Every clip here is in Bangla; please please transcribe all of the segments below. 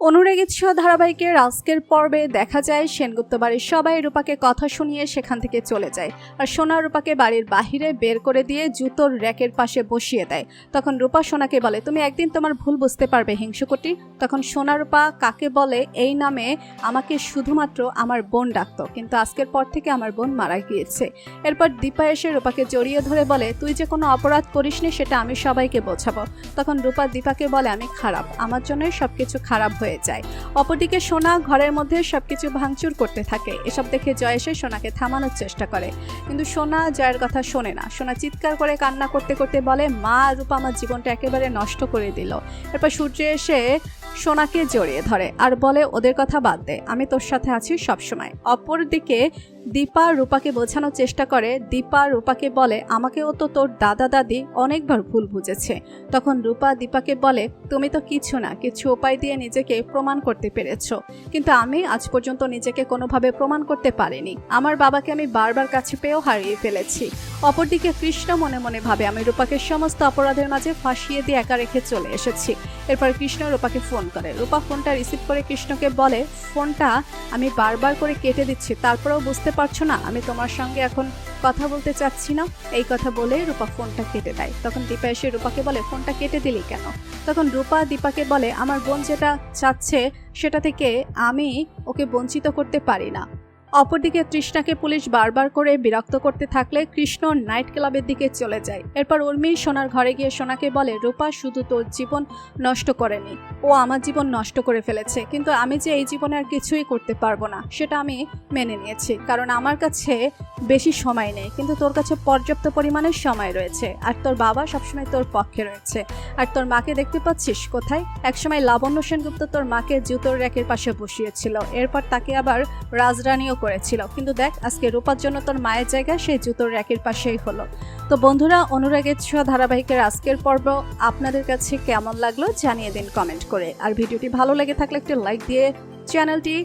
অনুরাগীত ছ ধারাবাহিকের আজকের পর্বে দেখা যায়, সেনগুপ্ত বাড়ির সবাই রূপাকে কথা শুনিয়ে সেখান থেকে চলে যায় আর সোনা রূপাকে বাড়ির বাহিরে বের করে দিয়ে জুতোর র্যাকের পাশে বসিয়ে দেয়। তখন রূপা সোনাকে বলে, তুমি একদিন তোমার ভুল বুঝতে পারবে, হিংসুকুটি। তখন সোনা রূপা কাকে বলে, এই নামে আমাকে শুধুমাত্র আমার বোন ডাকতো, কিন্তু আজকের পর থেকে আমার বোন মারা গিয়েছে। এরপর দীপা এসে রূপাকে জড়িয়ে ধরে বলে, তুই যে কোনো অপরাধ করিসনি, সেটা আমি সবাইকে বোঝাবো। তখন রূপা দীপাকে বলে, আমি খারাপ। আমার জন্যই সবকিছু খারাপ হয়ে যায়। অপরদিকে সোনা ঘরের মধ্যে সবকিছু ভাঙচুর করতে থাকে। এসব দেখে জয় এসে সোনাকে থামানোর চেষ্টা করে। কিন্তু সোনা জয়ের কথা শোনে না। সোনা চিৎকার করে কান্না করতে করতে বলে, মা, রূপা আমার জীবনটা একেবারে নষ্ট করে দিল। এরপর সূর্য এসে সোনাকে জড়িয়ে ধরে আর বলে, ওদের কথা বাদ দে। আমি তোর সাথে আছি সবসময়। অপরদিকে দীপা রূপাকে বোঝানোর চেষ্টা করে, দীপা রূপাকে বলে, আমাকেও তো তোর দাদা দাদি অনেকবার ভুল বুঝেছে। তখন রূপা দীপাকে বলে, তুমি তো কিছু না, কিছু উপায় দিয়ে নিজেকে প্রমাণ করতে পেরেছ। কিন্তু আমি আজ পর্যন্ত নিজেকে কোনোভাবে প্রমাণ করতে পারিনি। আমার বাবাকে আমি বারবার কাছে পেয়েও হারিয়ে ফেলেছি। অপরদিকে কৃষ্ণ মনে মনে ভাবে, আমি রূপাকে সমস্ত অপরাধের মাঝে ফাঁসিয়ে দিয়ে একা রেখে চলে এসেছি। এরপর কৃষ্ণ রূপাকে ফোন করে। রূপা ফোনটা রিসিভ করে কৃষ্ণকে বলে, ফোনটা আমি বারবার করে কেটে দিচ্ছি, তারপরেও বুঝতে পারছ না? আমি তোমার সঙ্গে এখন কথা বলতে চাচ্ছি না। এই কথা বলে রূপা ফোনটা কেটে দেয়। তখন দীপা এসে রূপাকে বলে, ফোনটা কেটে দিলি কেন? তখন রূপা দীপাকে বলে, আমার বোন যেটা চাচ্ছে সেটা থেকে আমি ওকে বঞ্চিত করতে পারি না। অপরদিকে তৃষ্ণাকে পুলিশ বারবার করে বিরক্ত করতে থাকলে কৃষ্ণ নাইট ক্লাবের দিকে চলে যায়। এরপর উর্মি সোনার ঘরে গিয়ে সোনাকে বলে, রূপা, শুধু তোর জীবন নষ্ট করেনি। ও আমার জীবন নষ্ট করে ফেলেছে। কিন্তু আমি যে এই জীবনে আর কিছুই করতে পারব না, সেটা আমি মেনে নিয়েছি। কারণ আমার কাছে বেশি সময় নেই। কিন্তু তোর কাছে পর্যাপ্ত পরিমাণের সময় রয়েছে। আর তোর বাবা সবসময় তোর পক্ষে রয়েছে। আর তোর মাকে দেখতে পাচ্ছিস কোথায়? একসময় লাবণ্য সেনগুপ্ত তোর মাকে জুতোর র্যাকের পাশে বসিয়েছিল। এরপর তাকে আবার রাজরানীও করেছিল। কিন্তু দেখ, আজকে রূপার জন্য তোর মায়ের জায়গায় সেই জুতোর র্যাকের পাশেই হলো। তো বন্ধুরা অনুরাগের ছোঁয়া ধারাবাহিকের আজকের পর্ব আপনাদের কাছে কেমন লাগল জানিয়ে দিন কমেন্ট করে। আর ভিডিওটি ভালো লেগে থাকলে একটি লাইক দিয়ে চ্যানেলটি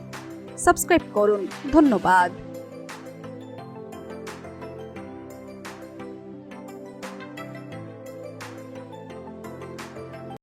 সাবস্ক্রাইব করুন। ধন্যবাদ।